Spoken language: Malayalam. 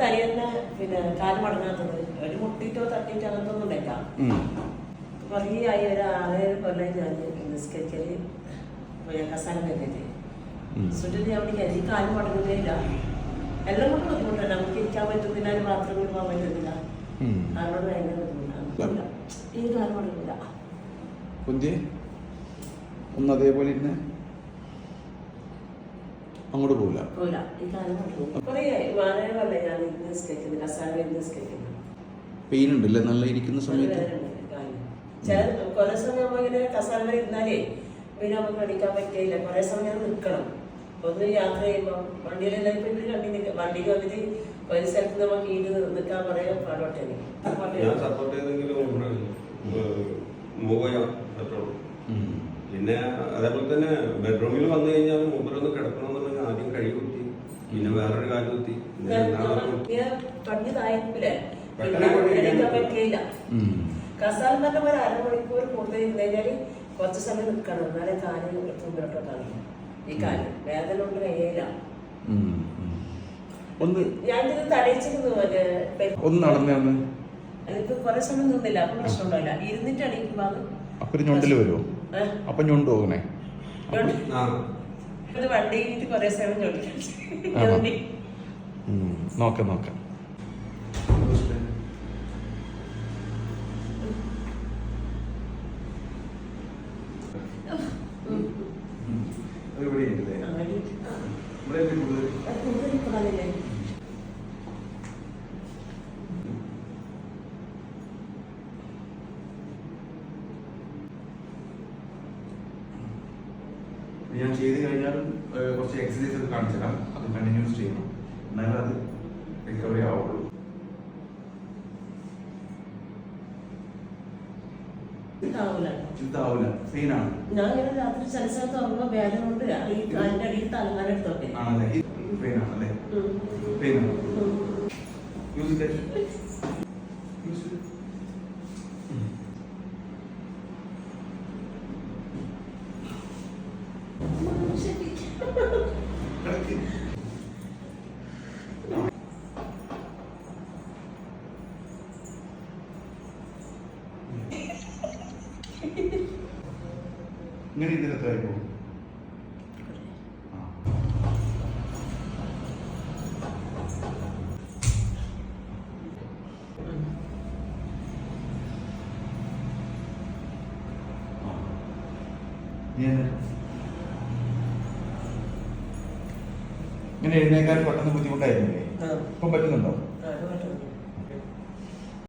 തനിയെന്നെ പിന്നെ കാൽ മടങ്ങാത്തത്. ഒരു മുട്ടിട്ടോ തട്ടിട്ടോ അങ്ങനത്തെ ഒന്നും ഉം. കുറേ ആയി ഒരു ആറേഴ് കൊല്ലം ഞാൻ നിസ്കരിക്കൽ കസാനം ഉം. സുറ്റിന് അവിടെ കാൽ മടങ്ങുന്നില്ല എല്ലാം കൊണ്ട് ബുദ്ധിമുട്ടാണ്. നമുക്ക് ഇരിക്കാൻ പറ്റുന്നില്ല ഒരു ബാത്റൂമിൽ പോകാൻ പറ്റുന്നില്ല. അതുകൊണ്ട് ഭയങ്കര ബുദ്ധിമുട്ടാണ്. ഈ കാൽ മടങ്ങില്ല കുഞ്ചി ഒന്ന് അതേപോലെ ഇരുന്ന് അങ്ങോട്ട് പോവില്ല പോരാ ഈ കാൽ മടങ്ങും കുറേ ആയി വളരെ കൊല്ലം ഞാൻ ഇരുന്ന് നിസ്കരിക്കുന്നത് കസാല ഇരുന്ന് പോകില്ല പെയിൻ ഉണ്ടല്ലേ? നല്ല ഇരിക്കുന്ന സമയത്ത്. ചില കുറെ സമയം നമ്മ ഇങ്ങനെ കസാല ഇരുന്നാലേ പിന്നെ നമുക്ക് അടിക്കാൻ പറ്റില്ല. കുറെ സമയം നിൽക്കണം. ഒന്ന് യാത്ര ചെയ്യുമ്പോൾ വണ്ടിയിലെല്ലാം ഇപ്പൊ ഇവർ കണ്ടി വണ്ടിക്ക് വന്നിട്ട് ഒരു സ്ഥലത്ത് നമുക്ക് ഈട് നിൽക്കാൻ പറയാൻ പാടോട്ടെ ഞാൻ സപ്പോർട്ട് ചെയ്തെങ്കിലും മൂവ് ചെയ്യാൻ പറ്റുള്ളൂ ഉം. പിന്നെ അതേപോലെ തന്നെ ബെഡ്റൂമിൽ വന്നു കഴിഞ്ഞാൽ മൂപ്പരൊന്ന് കിടക്കണമെന്നുണ്ടെങ്കിൽ ആദ്യം കഴി കുത്തി പിന്നെ വേറൊരു കാര്യം കുത്തി പിന്നെ രണ്ടാമത് പണ്ട് തായിരിക്കില്ലേ പെട്ടെന്ന് പണി എണീക്കാൻ കഴിയാൻ പറ്റില്ല ഉം. കസാല പറഞ്ഞ ഒരു അരമണിക്കൂർ കൂടുതൽ ഇരുന്ന് കഴിഞ്ഞാൽ കുറച്ച് സമയം നിൽക്കണം. എന്നാലേ കാൽ തുമ്പിലോട്ടോട്ടാണ് ഈ കാൽ വേദന കൊണ്ട് കഴിയില്ല ഉം. ഉം. ഒന്ന് ഞാനിത് തടയിച്ചിരുന്നു മറ്റേ പെ- ഒന്ന് നടന്നേ എനിക്ക് കുറെ സമയം നിന്നില്ല. അപ്പൊ പ്രശ്നം ഉണ്ടാവില്ല ഇരുന്നിട്ട് അടിക്കുമ്പോ അത് അപ്പൊ ഒരു ഞൊണ്ടിൽ വരുമോ? അപ്പൊ ഞൊണ്ട് പോകണേ ഇവിടെ ഇവിടെ ഇവിടെ വണ്ടിയിട്ട് കുറെ സമയം ആണോ? ഞൊണ്ടി ഉം. നോക്കാം നോക്കാം ഞാൻ ചെയ്ത് കഴിഞ്ഞാൽ കുറച്ച് എക്സസൈസ് ഒക്കെ കാണിച്ചു തരാം അത് കണ്ടിന്യൂസ് ചെയ്യണം. എന്നാലും അത് റിക്കവറി ആവുള്ളൂ. പെയിനാണ് ഞാൻ ഇങ്ങനെ രാത്രി ചില സ്ഥലത്ത് ഉറങ്ങുമ്പോ വേദന കൊണ്ട് ഈ കാലിന്റെ അടിയിൽ തലങ്ങാനം എടുത്തോട്ടെ. ആണല്ലേ? പെയിനാണല്ലേ പെയിനാണ് യൂസ് ഇറ്റ് യൂസ് ഇങ്ങനെ ഇതിന് എത്ര ആയിപ്പോ ഇങ്ങനെ എഴുന്നേക്കാൻ പെട്ടെന്ന് ബുദ്ധിമുട്ടായിരുന്നു ഇപ്പൊ പറ്റുന്നുണ്ടോ.